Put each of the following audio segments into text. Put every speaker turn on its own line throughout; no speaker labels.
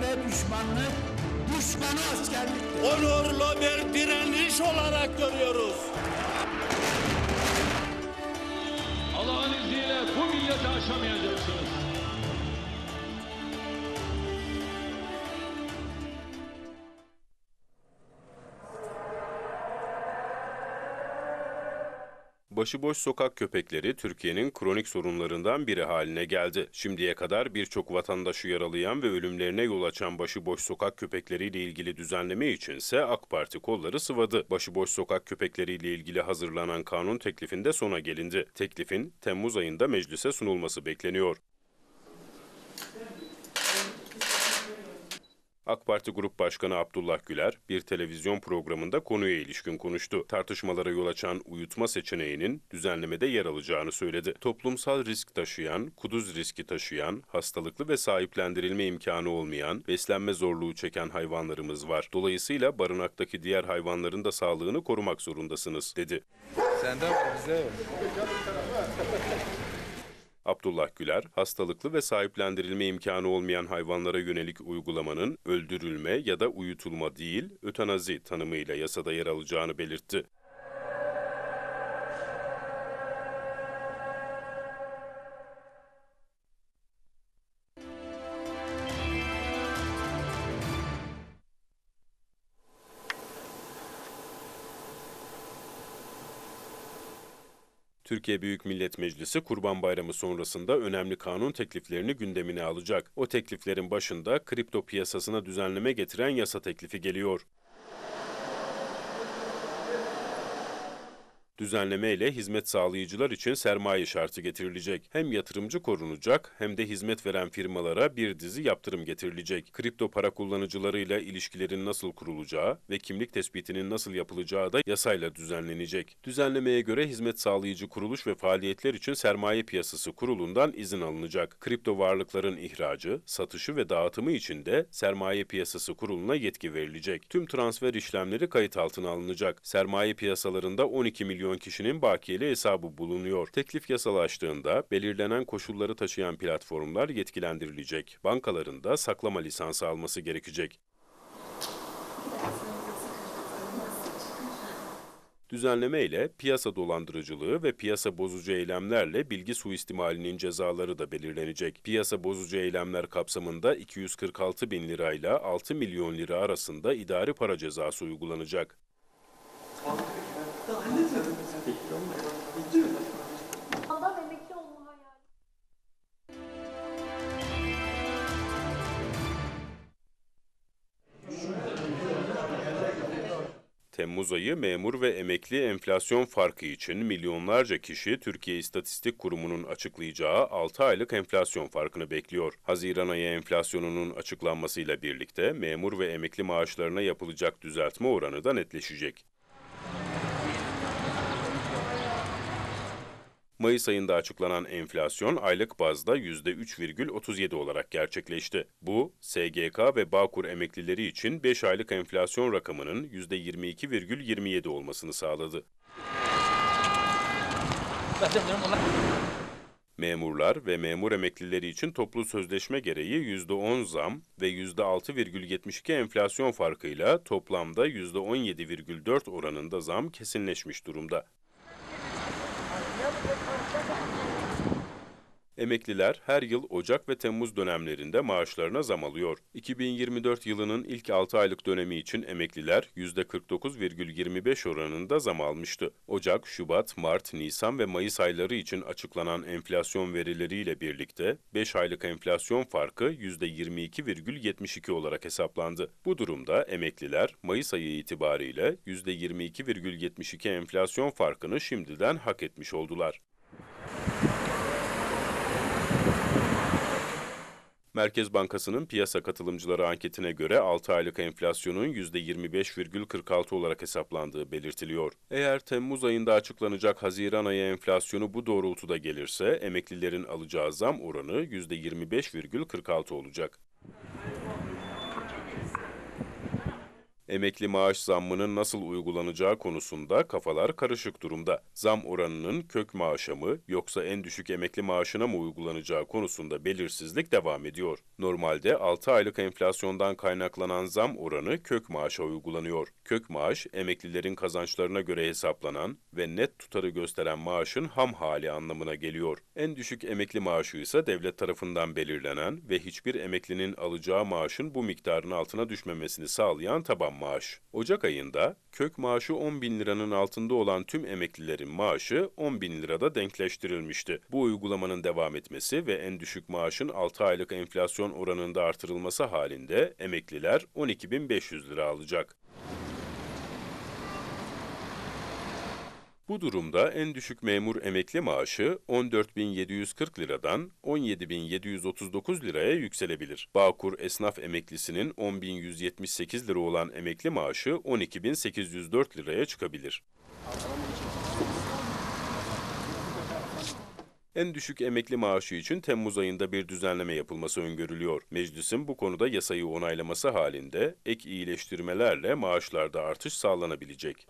askere düşmanlık, düşmana askerliktir.
onurlu bir direniş olarak görüyoruz.
Allah'ın izniyle bu milleti aşamayacaksınız.
Başıboş sokak köpekleri Türkiye'nin kronik sorunlarından biri haline geldi. Şimdiye kadar birçok vatandaşı yaralayan ve ölümlerine yol açan başıboş sokak köpekleriyle ilgili düzenleme içinse AK Parti kolları sıvadı. Başıboş sokak köpekleriyle ilgili hazırlanan kanun teklifinde sona gelindi. Teklifin Temmuz ayında meclise sunulması bekleniyor. AK Parti Grup Başkanı Abdullah Güler bir televizyon programında konuya ilişkin konuştu. Tartışmalara yol açan uyutma seçeneğinin düzenlemede yer alacağını söyledi. Toplumsal risk taşıyan, kuduz riski taşıyan, hastalıklı ve sahiplendirilme imkanı olmayan, beslenme zorluğu çeken hayvanlarımız var. Dolayısıyla barınaktaki diğer hayvanların da sağlığını korumak zorundasınız, dedi.
Sende var bizde yok.
Abdullah Güler, hastalıklı ve sahiplendirilme imkanı olmayan hayvanlara yönelik uygulamanın öldürülme ya da uyutulma değil, ötenazi tanımıyla yasada yer alacağını belirtti. Türkiye Büyük Millet Meclisi Kurban Bayramı sonrasında önemli kanun tekliflerini gündemine alacak. O tekliflerin başında kripto piyasasına düzenleme getiren yasa teklifi geliyor. Düzenleme ile hizmet sağlayıcılar için sermaye şartı getirilecek. Hem yatırımcı korunacak hem de hizmet veren firmalara bir dizi yaptırım getirilecek. Kripto para kullanıcılarıyla ilişkilerin nasıl kurulacağı ve kimlik tespitinin nasıl yapılacağı da yasayla düzenlenecek. Düzenlemeye göre hizmet sağlayıcı kuruluş ve faaliyetler için sermaye piyasası kurulundan izin alınacak. Kripto varlıkların ihracı, satışı ve dağıtımı için de sermaye piyasası kuruluna yetki verilecek. Tüm transfer işlemleri kayıt altına alınacak. Sermaye piyasalarında 12 milyon kişinin bakiyeli hesabı bulunuyor. Teklif yasalaştığında belirlenen koşulları taşıyan platformlar yetkilendirilecek. Bankaların da saklama lisansı alması gerekecek. Düzenleme ile piyasa dolandırıcılığı ve piyasa bozucu eylemlerle bilgi suistimalinin cezaları da belirlenecek. Piyasa bozucu eylemler kapsamında 246 bin lirayla 6 milyon lira arasında idari para cezası uygulanacak. Temmuz ayı memur ve emekli enflasyon farkı için milyonlarca kişi Türkiye İstatistik Kurumu'nun açıklayacağı 6 aylık enflasyon farkını bekliyor. Haziran ayı enflasyonunun açıklanmasıyla birlikte memur ve emekli maaşlarına yapılacak düzeltme oranı da netleşecek. Mayıs ayında açıklanan enflasyon aylık bazda %3,37 olarak gerçekleşti. Bu, SGK ve Bağkur emeklileri için 5 aylık enflasyon rakamının %22,27 olmasını sağladı. Memurlar ve memur emeklileri için toplu sözleşme gereği %10 zam ve %6,72 enflasyon farkıyla toplamda %17,4 oranında zam kesinleşmiş durumda. Emekliler her yıl Ocak ve Temmuz dönemlerinde maaşlarına zam alıyor. 2024 yılının ilk 6 aylık dönemi için emekliler %49,25 oranında zam almıştı. Ocak, Şubat, Mart, Nisan ve Mayıs ayları için açıklanan enflasyon verileriyle birlikte 5 aylık enflasyon farkı %22,72 olarak hesaplandı. Bu durumda emekliler Mayıs ayı itibariyle %22,72 enflasyon farkını şimdiden hak etmiş oldular. Merkez Bankası'nın piyasa katılımcıları anketine göre 6 aylık enflasyonun %25,46 olarak hesaplandığı belirtiliyor. Eğer Temmuz ayında açıklanacak Haziran ayı enflasyonu bu doğrultuda gelirse emeklilerin alacağı zam oranı %25,46 olacak. Emekli maaş zammının nasıl uygulanacağı konusunda kafalar karışık durumda. Zam oranının kök maaşa mı yoksa en düşük emekli maaşına mı uygulanacağı konusunda belirsizlik devam ediyor. Normalde 6 aylık enflasyondan kaynaklanan zam oranı kök maaşa uygulanıyor. Kök maaş, emeklilerin kazançlarına göre hesaplanan ve net tutarı gösteren maaşın ham hali anlamına geliyor. En düşük emekli maaşı ise devlet tarafından belirlenen ve hiçbir emeklinin alacağı maaşın bu miktarın altına düşmemesini sağlayan taban maaş. Ocak ayında kök maaşı 10 bin liranın altında olan tüm emeklilerin maaşı 10 bin lirada denkleştirilmişti. Bu uygulamanın devam etmesi ve en düşük maaşın 6 aylık enflasyon oranında artırılması halinde emekliler 12.500 lira alacak. Bu durumda en düşük memur emekli maaşı 14.740 liradan 17.739 liraya yükselebilir. Bağkur esnaf emeklisinin 10.178 lira olan emekli maaşı 12.804 liraya çıkabilir. En düşük emekli maaşı için Temmuz ayında bir düzenleme yapılması öngörülüyor. Meclisin bu konuda yasayı onaylaması halinde ek iyileştirmelerle maaşlarda artış sağlanabilecek.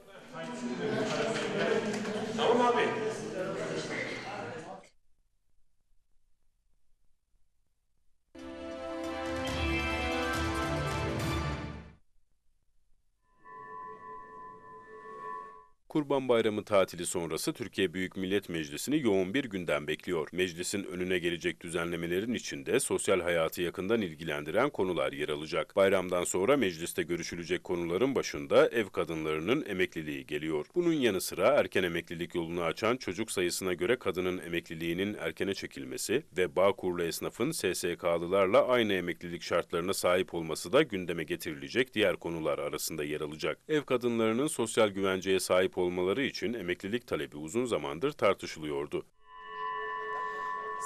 Kurban Bayramı tatili sonrası Türkiye Büyük Millet Meclisi'ni yoğun bir gündem bekliyor. Meclisin önüne gelecek düzenlemelerin içinde sosyal hayatı yakından ilgilendiren konular yer alacak. Bayramdan sonra mecliste görüşülecek konuların başında ev kadınlarının emekliliği geliyor. Bunun yanı sıra erken emeklilik yolunu açan çocuk sayısına göre kadının emekliliğinin erkene çekilmesi ve Bağkurlu esnafın SSK'lılarla aynı emeklilik şartlarına sahip olması da gündeme getirilecek diğer konular arasında yer alacak. Ev kadınlarının sosyal güvenceye sahip olmaları için emeklilik talebi uzun zamandır tartışılıyordu.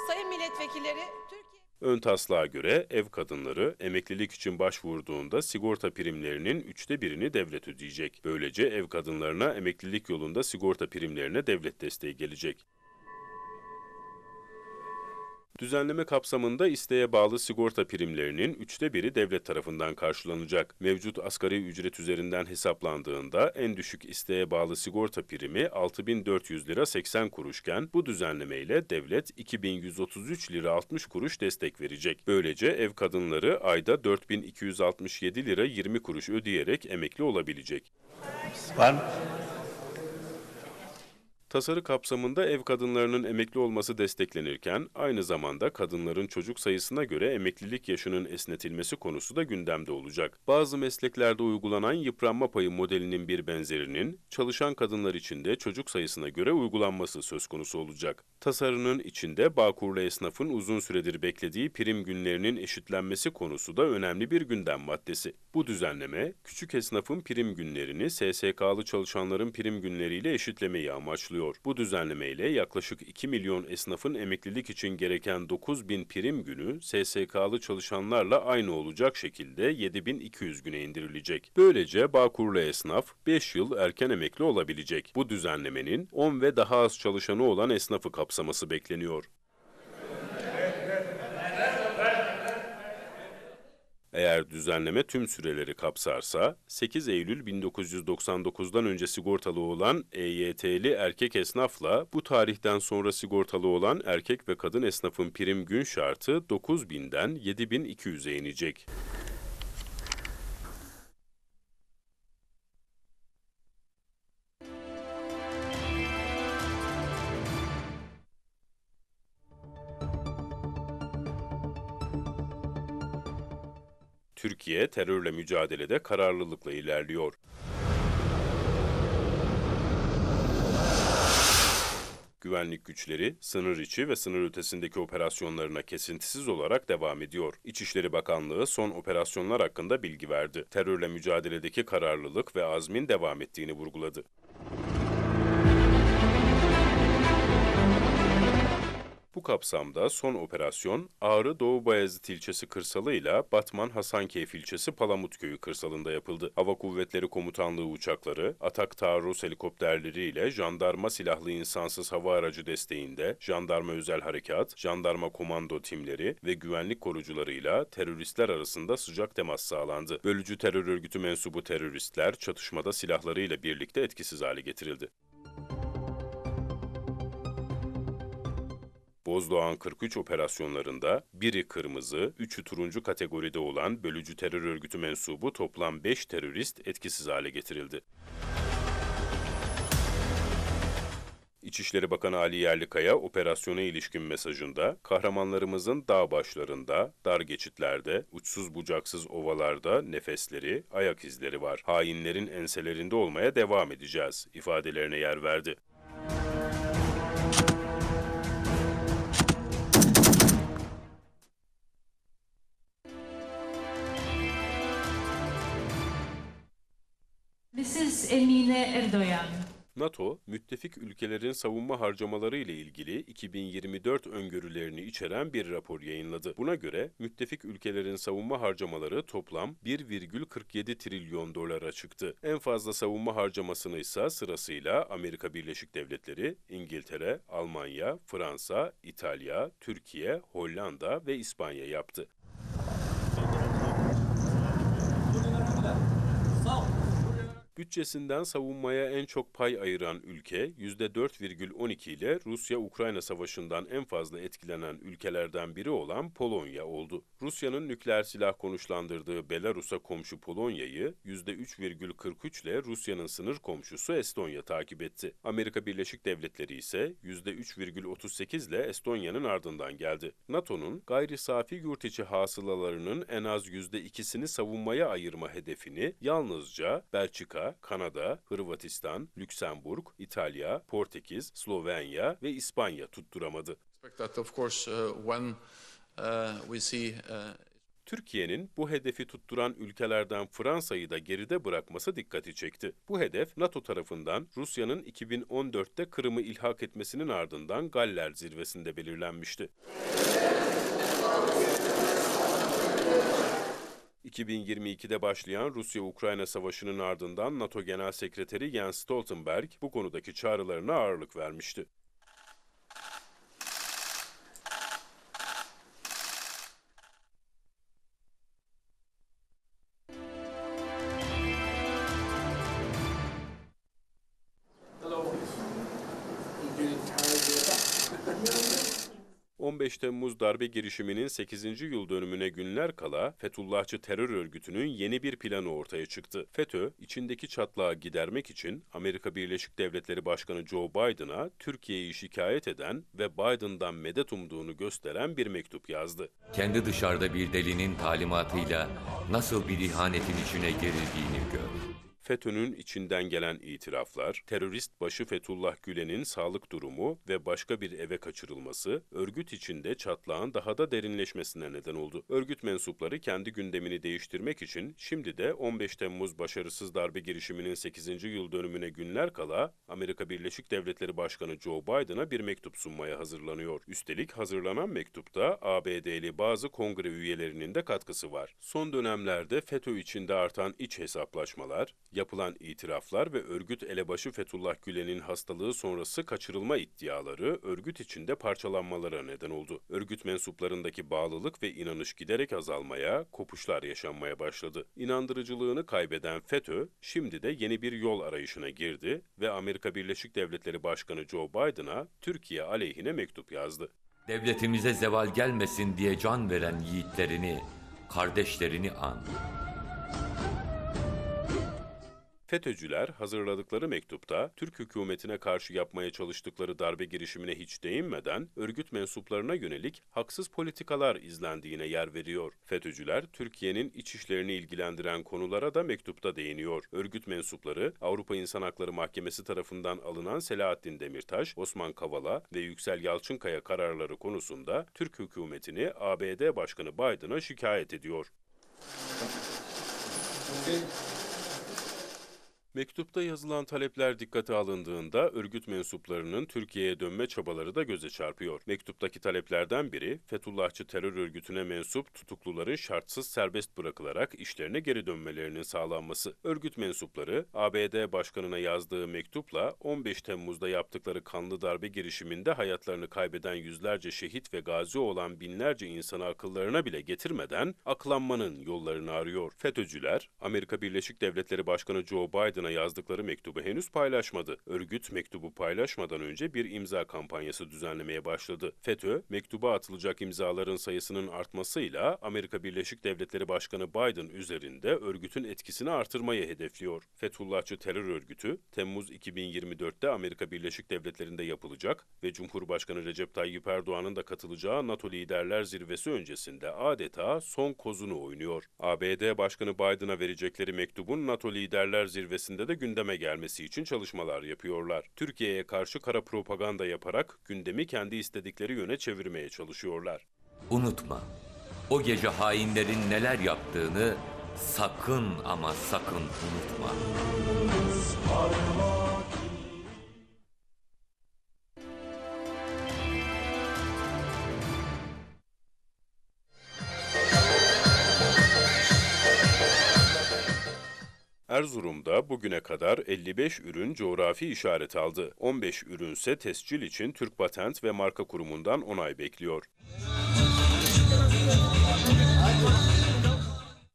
Sayın milletvekilleri, Türkiye
Ön taslağa göre ev kadınları emeklilik için başvurduğunda sigorta primlerinin üçte birini devlet ödeyecek. Böylece ev kadınlarına emeklilik yolunda sigorta primlerine devlet desteği gelecek. Düzenleme kapsamında isteğe bağlı sigorta primlerinin üçte biri devlet tarafından karşılanacak. Mevcut asgari ücret üzerinden hesaplandığında en düşük isteğe bağlı sigorta primi 6400 lira 80 kuruşken bu düzenlemeyle devlet 2133 lira 60 kuruş destek verecek. Böylece ev kadınları ayda 4267 lira 20 kuruş ödeyerek emekli olabilecek.
Var mı?
Tasarı kapsamında ev kadınlarının emekli olması desteklenirken aynı zamanda kadınların çocuk sayısına göre emeklilik yaşının esnetilmesi konusu da gündemde olacak. Bazı mesleklerde uygulanan yıpranma payı modelinin bir benzerinin çalışan kadınlar için de çocuk sayısına göre uygulanması söz konusu olacak. Tasarının içinde Bağkurlu esnafın uzun süredir beklediği prim günlerinin eşitlenmesi konusu da önemli bir gündem maddesi. Bu düzenleme küçük esnafın prim günlerini SSK'lı çalışanların prim günleriyle eşitlemeyi amaçlıyor. Bu düzenlemeyle yaklaşık 2 milyon esnafın emeklilik için gereken 9 bin prim günü SSK'lı çalışanlarla aynı olacak şekilde 7200 güne indirilecek. Böylece Bağkurlu esnaf 5 yıl erken emekli olabilecek. Bu düzenlemenin 10 ve daha az çalışanı olan esnafı kapsaması bekleniyor. Eğer düzenleme tüm süreleri kapsarsa 8 Eylül 1999'dan önce sigortalı olan EYT'li erkek esnafla bu tarihten sonra sigortalı olan erkek ve kadın esnafın prim gün şartı 9000'den 7200'e inecek. Türkiye terörle mücadelede kararlılıkla ilerliyor. Güvenlik güçleri sınır içi ve sınır ötesindeki operasyonlarına kesintisiz olarak devam ediyor. İçişleri Bakanlığı son operasyonlar hakkında bilgi verdi. Terörle mücadeledeki kararlılık ve azmin devam ettiğini vurguladı. Kapsamda son operasyon Ağrı Doğu Bayezid ilçesi kırsalıyla Batman Hasankeyf ilçesi Palamutköy'ü kırsalında yapıldı. Hava Kuvvetleri Komutanlığı uçakları, atak taarruz helikopterleriyle jandarma silahlı insansız hava aracı desteğinde jandarma özel harekat, jandarma komando timleri ve güvenlik korucularıyla teröristler arasında sıcak temas sağlandı. Bölücü terör örgütü mensubu teröristler çatışmada silahlarıyla birlikte etkisiz hale getirildi. Bozdoğan 43 operasyonlarında biri kırmızı, üçü turuncu kategoride olan bölücü terör örgütü mensubu toplam 5 terörist etkisiz hale getirildi. İçişleri Bakanı Ali Yerlikaya operasyona ilişkin mesajında kahramanlarımızın dağ başlarında, dar geçitlerde, uçsuz bucaksız ovalarda nefesleri, ayak izleri var. Hainlerin enselerinde olmaya devam edeceğiz ifadelerine yer verdi.
Emine Erdoğan.
NATO, müttefik ülkelerin savunma harcamaları ile ilgili 2024 öngörülerini içeren bir rapor yayınladı. Buna göre müttefik ülkelerin savunma harcamaları toplam 1,47 trilyon dolara çıktı. En fazla savunma harcamasını ise sırasıyla Amerika Birleşik Devletleri, İngiltere, Almanya, Fransa, İtalya, Türkiye, Hollanda ve İspanya yaptı. Bütçesinden savunmaya en çok pay ayıran ülke %4,12 ile Rusya-Ukrayna savaşından en fazla etkilenen ülkelerden biri olan Polonya oldu. Rusya'nın nükleer silah konuşlandırdığı Belarus'a komşu Polonya'yı %3,43 ile Rusya'nın sınır komşusu Estonya takip etti. Amerika Birleşik Devletleri ise %3,38 ile Estonya'nın ardından geldi. NATO'nun gayri safi yurt içi hasılalarının en az %2'sini savunmaya ayırma hedefini yalnızca Belçika, Kanada, Hırvatistan, Lüksemburg, İtalya, Portekiz, Slovenya ve İspanya tutturamadı.
uh, uh, uh,
Türkiye'nin bu hedefi tutturan ülkelerden Fransa'yı da geride bırakması dikkati çekti. Bu hedef NATO tarafından Rusya'nın 2014'te Kırım'ı ilhak etmesinin ardından Galler zirvesinde belirlenmişti. 2022'de başlayan Rusya-Ukrayna savaşının ardından NATO Genel Sekreteri Jens Stoltenberg bu konudaki çağrılarına ağırlık vermişti. 15 Temmuz darbe girişiminin 8. yıl dönümüne günler kala Fethullahçı terör örgütünün yeni bir planı ortaya çıktı. FETÖ, içindeki çatlağı gidermek için Amerika Birleşik Devletleri Başkanı Joe Biden'a Türkiye'yi şikayet eden ve Biden'dan medet umduğunu gösteren bir mektup yazdı.
kendi dışarıda bir delinin talimatıyla nasıl bir ihanetin içine girildiğini gör.
FETÖ'nün içinden gelen itiraflar, terörist başı Fethullah Gülen'in sağlık durumu ve başka bir eve kaçırılması, örgüt içinde çatlağın daha da derinleşmesine neden oldu. Örgüt mensupları kendi gündemini değiştirmek için şimdi de 15 Temmuz başarısız darbe girişiminin 8. yıl dönümüne günler kala Amerika Birleşik Devletleri Başkanı Joe Biden'a bir mektup sunmaya hazırlanıyor. Üstelik hazırlanan mektupta ABD'li bazı kongre üyelerinin de katkısı var. Son dönemlerde FETÖ içinde artan iç hesaplaşmalar, yapılan itiraflar ve örgüt elebaşı Fethullah Gülen'in hastalığı sonrası kaçırılma iddiaları örgüt içinde parçalanmalara neden oldu. Örgüt mensuplarındaki bağlılık ve inanış giderek azalmaya, kopuşlar yaşanmaya başladı. İnandırıcılığını kaybeden FETÖ şimdi de yeni bir yol arayışına girdi ve Amerika Birleşik Devletleri Başkanı Joe Biden'a Türkiye aleyhine mektup yazdı.
Devletimize zeval gelmesin diye can veren yiğitlerini, kardeşlerini an.
FETÖ'cüler hazırladıkları mektupta Türk hükümetine karşı yapmaya çalıştıkları darbe girişimine hiç değinmeden örgüt mensuplarına yönelik haksız politikalar izlendiğine yer veriyor. FETÖ'cüler Türkiye'nin iç işlerini ilgilendiren konulara da mektupta değiniyor. Örgüt mensupları Avrupa İnsan Hakları Mahkemesi tarafından alınan Selahattin Demirtaş, Osman Kavala ve Yüksel Yalçınkaya kararları konusunda Türk hükümetini ABD Başkanı Biden'a şikayet ediyor. Mektupta yazılan talepler dikkate alındığında örgüt mensuplarının Türkiye'ye dönme çabaları da göze çarpıyor. Mektuptaki taleplerden biri Fethullahçı terör örgütüne mensup tutukluların şartsız serbest bırakılarak işlerine geri dönmelerinin sağlanması. Örgüt mensupları ABD Başkanı'na yazdığı mektupla 15 Temmuz'da yaptıkları kanlı darbe girişiminde hayatlarını kaybeden yüzlerce şehit ve gazi olan binlerce insanı akıllarına bile getirmeden aklanmanın yollarını arıyor. FETÖ'cüler Amerika Birleşik Devletleri Başkanı Joe Biden'a yazdıkları mektubu henüz paylaşmadı. Örgüt mektubu paylaşmadan önce bir imza kampanyası düzenlemeye başladı. FETÖ, mektuba atılacak imzaların sayısının artmasıyla Amerika Birleşik Devletleri Başkanı Biden üzerinde örgütün etkisini artırmayı hedefliyor. Fethullahçı terör örgütü, Temmuz 2024'te Amerika Birleşik Devletleri'nde yapılacak ve Cumhurbaşkanı Recep Tayyip Erdoğan'ın da katılacağı NATO Liderler Zirvesi öncesinde adeta son kozunu oynuyor. ABD Başkanı Biden'a verecekleri mektubun NATO Liderler Zirvesi'nde de gündeme gelmesi için çalışmalar yapıyorlar. Türkiye'ye karşı kara propaganda yaparak gündemi kendi istedikleri yöne çevirmeye çalışıyorlar.
Unutma, o gece hainlerin neler yaptığını sakın ama sakın unutma.
Erzurum'da bugüne kadar 55 ürün coğrafi işaret aldı. 15 ürünse tescil için Türk Patent ve Marka Kurumu'ndan onay bekliyor.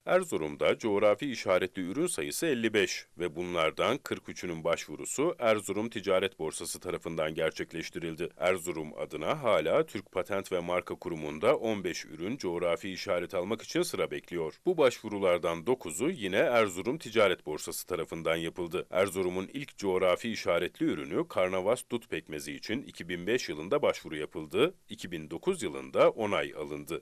Erzurum'da coğrafi işaretli ürün sayısı 55 ve bunlardan 43'ünün başvurusu Erzurum Ticaret Borsası tarafından gerçekleştirildi. Erzurum adına hala Türk Patent ve Marka Kurumu'nda 15 ürün coğrafi işaret almak için sıra bekliyor. Bu başvurulardan 9'u yine Erzurum Ticaret Borsası tarafından yapıldı. Erzurum'un ilk coğrafi işaretli ürünü Karnavas dut pekmezi için 2005 yılında başvuru yapıldı, 2009 yılında onay alındı.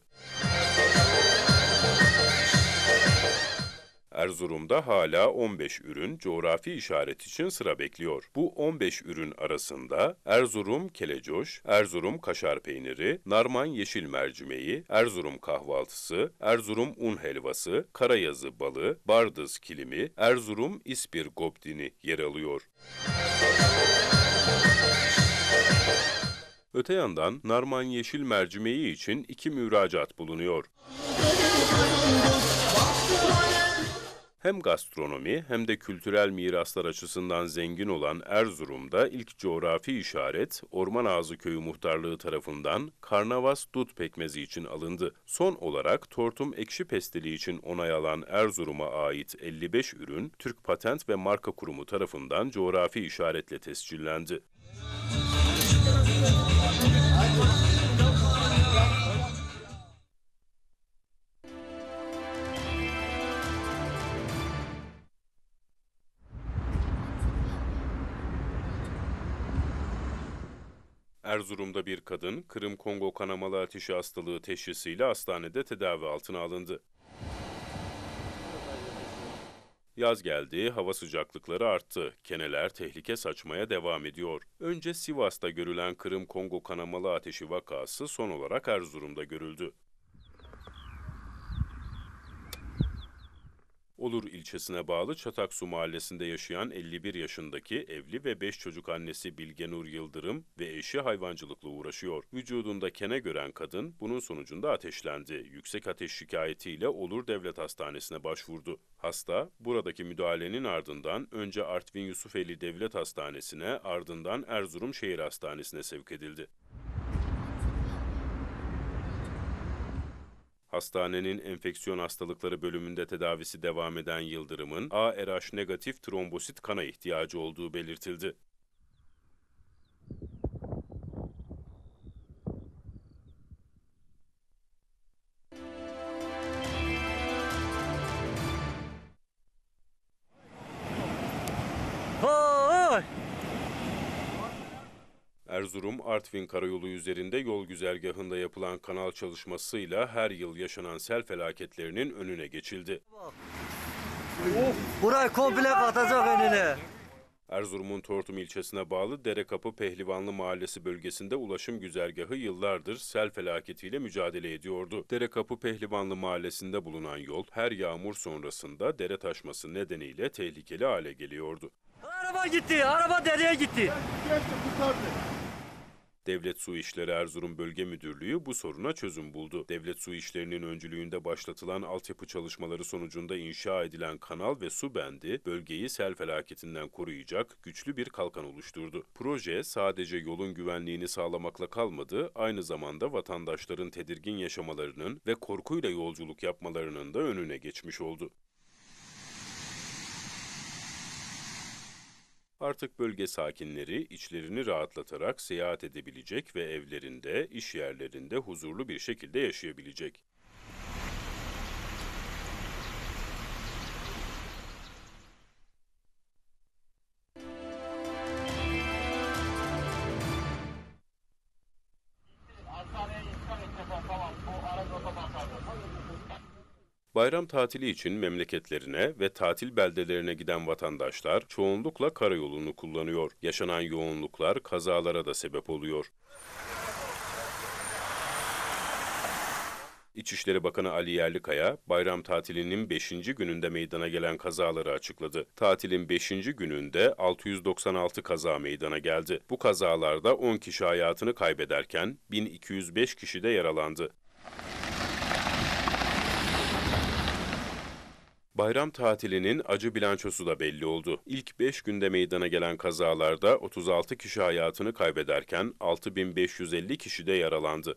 Erzurum'da hala 15 ürün coğrafi işaret için sıra bekliyor. Bu 15 ürün arasında Erzurum kelecoş, Erzurum kaşar peyniri, Narman yeşil mercimeği, Erzurum kahvaltısı, Erzurum un helvası, Karayazı balı, Bardız kilimi, Erzurum ispir gobdini yer alıyor. Öte yandan Narman yeşil mercimeği için iki müracaat bulunuyor. Hem gastronomi hem de kültürel miraslar açısından zengin olan Erzurum'da ilk coğrafi işaret Orman Ağzı Köyü Muhtarlığı tarafından Karnavas dut pekmezi için alındı. Son olarak tortum ekşi pestili için onay alan Erzurum'a ait 55 ürün Türk Patent ve Marka Kurumu tarafından coğrafi işaretle tescillendi. Erzurum'da bir kadın Kırım Kongo kanamalı ateşi hastalığı teşhisiyle hastanede tedavi altına alındı. Yaz geldi, hava sıcaklıkları arttı. Keneler tehlike saçmaya devam ediyor. Önce Sivas'ta görülen Kırım Kongo kanamalı ateşi vakası son olarak Erzurum'da görüldü. Olur ilçesine bağlı Çataksu mahallesinde yaşayan 51 yaşındaki evli ve 5 çocuk annesi Bilgenur Yıldırım ve eşi hayvancılıkla uğraşıyor. Vücudunda kene gören kadın bunun sonucunda ateşlendi. Yüksek ateş şikayetiyle Olur Devlet Hastanesi'ne başvurdu. Hasta buradaki müdahalenin ardından önce Artvin Yusufeli Devlet Hastanesi'ne ardından Erzurum Şehir Hastanesi'ne sevk edildi. Hastanenin enfeksiyon hastalıkları bölümünde tedavisi devam eden Yıldırım'ın ARH negatif trombosit kana ihtiyacı olduğu belirtildi. Erzurum-Artvin karayolu üzerinde yol güzergahında yapılan kanal çalışmasıyla her yıl yaşanan sel felaketlerinin önüne geçildi.
Burayı komple katacak önüne.
Erzurum'un Tortum ilçesine bağlı Derekapı Pehlivanlı Mahallesi bölgesinde ulaşım güzergahı yıllardır sel felaketiyle mücadele ediyordu. Derekapı Pehlivanlı Mahallesi'nde bulunan yol her yağmur sonrasında dere taşması nedeniyle tehlikeli hale geliyordu.
Araba gitti, araba dereye gitti.
Devlet Su İşleri Erzurum Bölge Müdürlüğü bu soruna çözüm buldu. Devlet Su İşleri'nin öncülüğünde başlatılan altyapı çalışmaları sonucunda inşa edilen kanal ve su bendi bölgeyi sel felaketinden koruyacak güçlü bir kalkan oluşturdu. Proje sadece yolun güvenliğini sağlamakla kalmadı, aynı zamanda vatandaşların tedirgin yaşamalarının ve korkuyla yolculuk yapmalarının da önüne geçmiş oldu. Artık bölge sakinleri içlerini rahatlatarak seyahat edebilecek ve evlerinde, iş yerlerinde huzurlu bir şekilde yaşayabilecek. Bayram tatili için memleketlerine ve tatil beldelerine giden vatandaşlar çoğunlukla karayolunu kullanıyor. Yaşanan yoğunluklar kazalara da sebep oluyor. İçişleri Bakanı Ali Yerlikaya, bayram tatilinin 5. gününde meydana gelen kazaları açıkladı. Tatilin 5. gününde 696 kaza meydana geldi. Bu kazalarda 10 kişi hayatını kaybederken 1205 kişi de yaralandı. Bayram tatilinin acı bilançosu da belli oldu. İlk 5 günde meydana gelen kazalarda 36 kişi hayatını kaybederken 6550 kişi de yaralandı.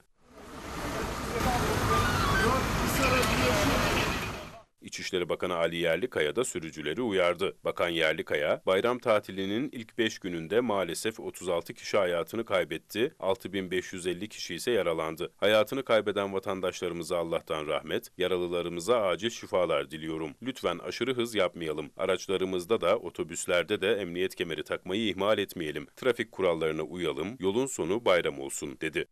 İçişleri Bakanı Ali Yerlikaya da sürücüleri uyardı. Bakan Yerlikaya, bayram tatilinin ilk 5 gününde maalesef 36 kişi hayatını kaybetti, 6550 kişi ise yaralandı. Hayatını kaybeden vatandaşlarımıza Allah'tan rahmet, yaralılarımıza acil şifalar diliyorum. Lütfen aşırı hız yapmayalım. Araçlarımızda da otobüslerde de emniyet kemeri takmayı ihmal etmeyelim. Trafik kurallarına uyalım, yolun sonu bayram olsun, dedi.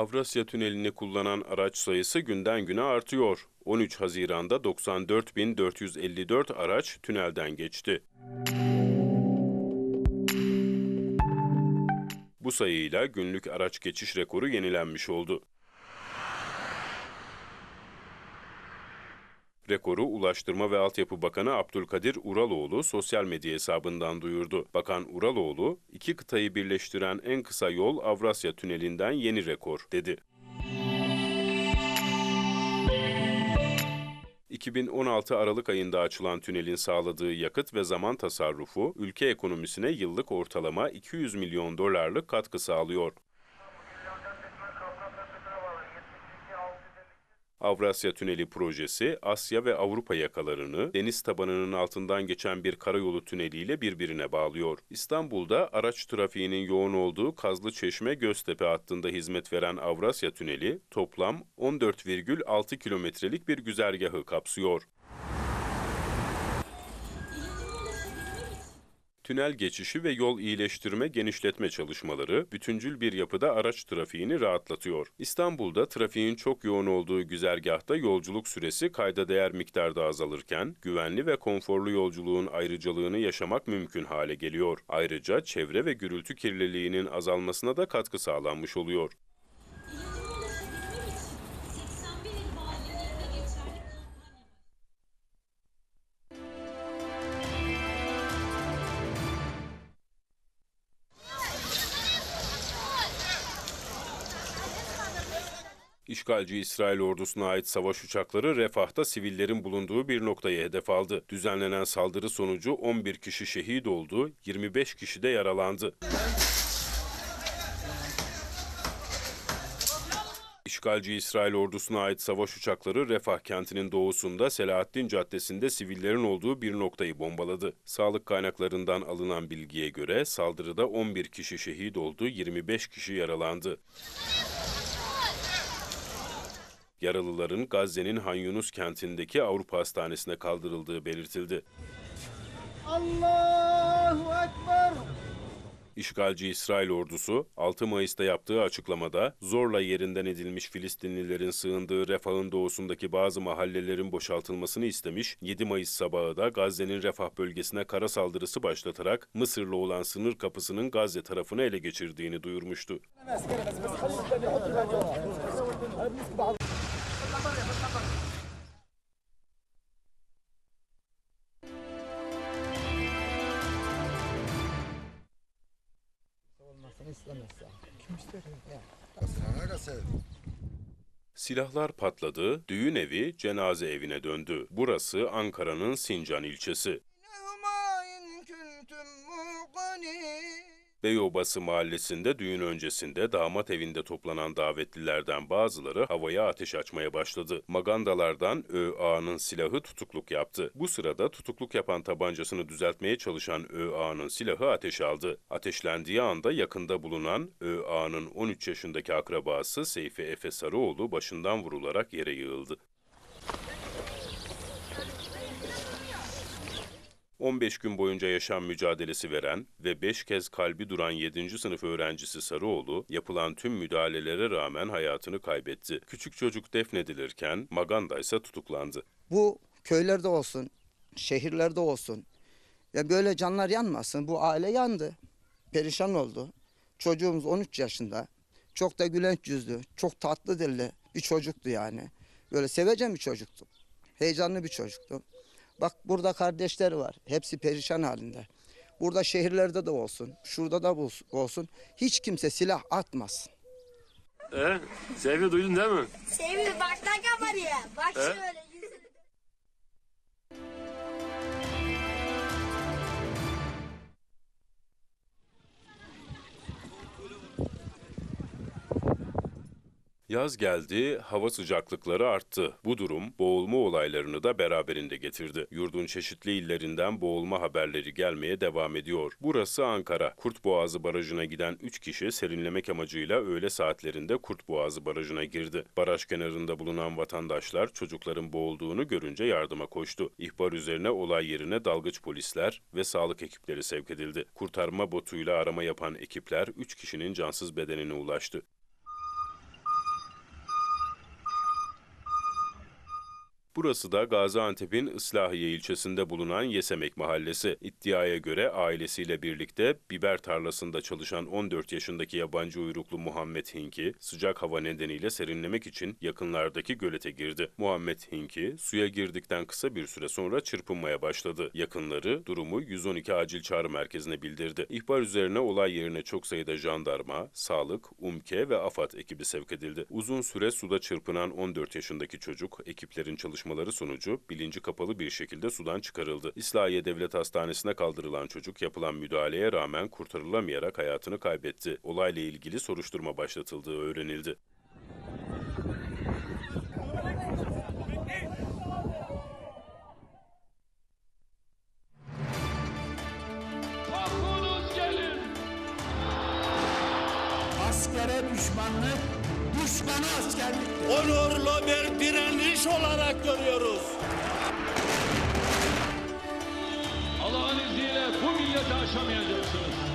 Avrasya Tüneli'ni kullanan araç sayısı günden güne artıyor. 13 Haziran'da 94.454 araç tünelden geçti. Bu sayıyla günlük araç geçiş rekoru yenilenmiş oldu. Rekoru Ulaştırma ve Altyapı Bakanı Abdülkadir Uraloğlu sosyal medya hesabından duyurdu. Bakan Uraloğlu, iki kıtayı birleştiren en kısa yol Avrasya Tüneli'nden yeni rekor, dedi. 2016 Aralık ayında açılan tünelin sağladığı yakıt ve zaman tasarrufu, ülke ekonomisine yıllık ortalama 200 milyon dolarlık katkı sağlıyor. Avrasya Tüneli projesi, Asya ve Avrupa yakalarını deniz tabanının altından geçen bir karayolu tüneliyle birbirine bağlıyor. İstanbul'da araç trafiğinin yoğun olduğu Kazlıçeşme Göztepe hattında hizmet veren Avrasya Tüneli, toplam 14,6 kilometrelik bir güzergahı kapsıyor. Tünel geçişi ve yol iyileştirme genişletme çalışmaları bütüncül bir yapıda araç trafiğini rahatlatıyor. İstanbul'da trafiğin çok yoğun olduğu güzergahta yolculuk süresi kayda değer miktarda azalırken güvenli ve konforlu yolculuğun ayrıcalığını yaşamak mümkün hale geliyor. Ayrıca çevre ve gürültü kirliliğinin azalmasına da katkı sağlanmış oluyor. İşgalci İsrail ordusuna ait savaş uçakları Refah'ta sivillerin bulunduğu bir noktayı hedef aldı. Düzenlenen saldırı sonucu 11 kişi şehit oldu, 25 kişi de yaralandı. İşgalci İsrail ordusuna ait savaş uçakları Refah kentinin doğusunda Selahattin Caddesi'nde sivillerin olduğu bir noktayı bombaladı. Sağlık kaynaklarından alınan bilgiye göre saldırıda 11 kişi şehit oldu, 25 kişi yaralandı. Yaralıların Gazze'nin Han Yunus kentindeki Avrupa Hastanesi'ne kaldırıldığı belirtildi. İşgalci İsrail ordusu 6 Mayıs'ta yaptığı açıklamada zorla yerinden edilmiş Filistinlilerin sığındığı Refah'ın doğusundaki bazı mahallelerin boşaltılmasını istemiş, 7 Mayıs sabahı da Gazze'nin Refah bölgesine kara saldırısı başlatarak Mısır'la olan sınır kapısının Gazze tarafını ele geçirdiğini duyurmuştu. Silahlar patladı, düğün evi cenaze evine döndü. Burası Ankara'nın Sincan ilçesi. Beyobası mahallesinde düğün öncesinde damat evinde toplanan davetlilerden bazıları havaya ateş açmaya başladı. Magandalardan ÖA'nın silahı tutukluk yaptı. Bu sırada tutukluk yapan tabancasını düzeltmeye çalışan ÖA'nın silahı ateş aldı. Ateşlendiği anda yakında bulunan ÖA'nın 13 yaşındaki akrabası Seyfi Efe Sarıoğlu başından vurularak yere yığıldı. 15 gün boyunca yaşam mücadelesi veren ve 5 kez kalbi duran 7. sınıf öğrencisi Sarıoğlu, yapılan tüm müdahalelere rağmen hayatını kaybetti. Küçük çocuk defnedilirken Maganda ise tutuklandı.
Bu köylerde olsun, şehirlerde olsun. Ya böyle canlar yanmasın. Bu aile yandı. Perişan oldu. Çocuğumuz 13 yaşında. Çok da gülenç yüzlü, çok tatlı dilli bir çocuktu yani. Böyle sevecen bir çocuktu. Heyecanlı bir çocuktu. Bak burada kardeşleri var. Hepsi perişan halinde. Burada şehirlerde de olsun, şurada da olsun. Hiç kimse silah atmasın.
Ee, Sevgi duydun değil mi?
Sevgili baştan kameraya. Bak şöyle
Yaz geldi, hava sıcaklıkları arttı. Bu durum boğulma olaylarını da beraberinde getirdi. Yurdun çeşitli illerinden boğulma haberleri gelmeye devam ediyor. Burası Ankara. Kurtboğazı Barajı'na giden 3 kişi serinlemek amacıyla öğle saatlerinde Kurtboğazı Barajı'na girdi. Baraj kenarında bulunan vatandaşlar çocukların boğulduğunu görünce yardıma koştu. İhbar üzerine olay yerine dalgıç polisler ve sağlık ekipleri sevk edildi. Kurtarma botuyla arama yapan ekipler 3 kişinin cansız bedenine ulaştı. Burası da Gaziantep'in Islahiye ilçesinde bulunan Yesemek mahallesi. İddiaya göre ailesiyle birlikte biber tarlasında çalışan 14 yaşındaki yabancı uyruklu Muhammed Hinki, sıcak hava nedeniyle serinlemek için yakınlardaki gölete girdi. Muhammed Hinki, suya girdikten kısa bir süre sonra çırpınmaya başladı. Yakınları durumu 112 acil çağrı merkezine bildirdi. İhbar üzerine olay yerine çok sayıda jandarma, sağlık, UMKE ve AFAD ekibi sevk edildi. Uzun süre suda çırpınan 14 yaşındaki çocuk, ekiplerin çalışmaları sonucu bilinci kapalı bir şekilde sudan çıkarıldı. İslahiye Devlet Hastanesi'ne kaldırılan çocuk yapılan müdahaleye rağmen kurtarılamayarak hayatını kaybetti. Olayla ilgili soruşturma başlatıldığı öğrenildi.
Askere düşmanlık, düşmana askerlik. Onurlu bir direniş olarak görüyoruz.
Allah'ın izniyle bu milleti aşamayacaksınız.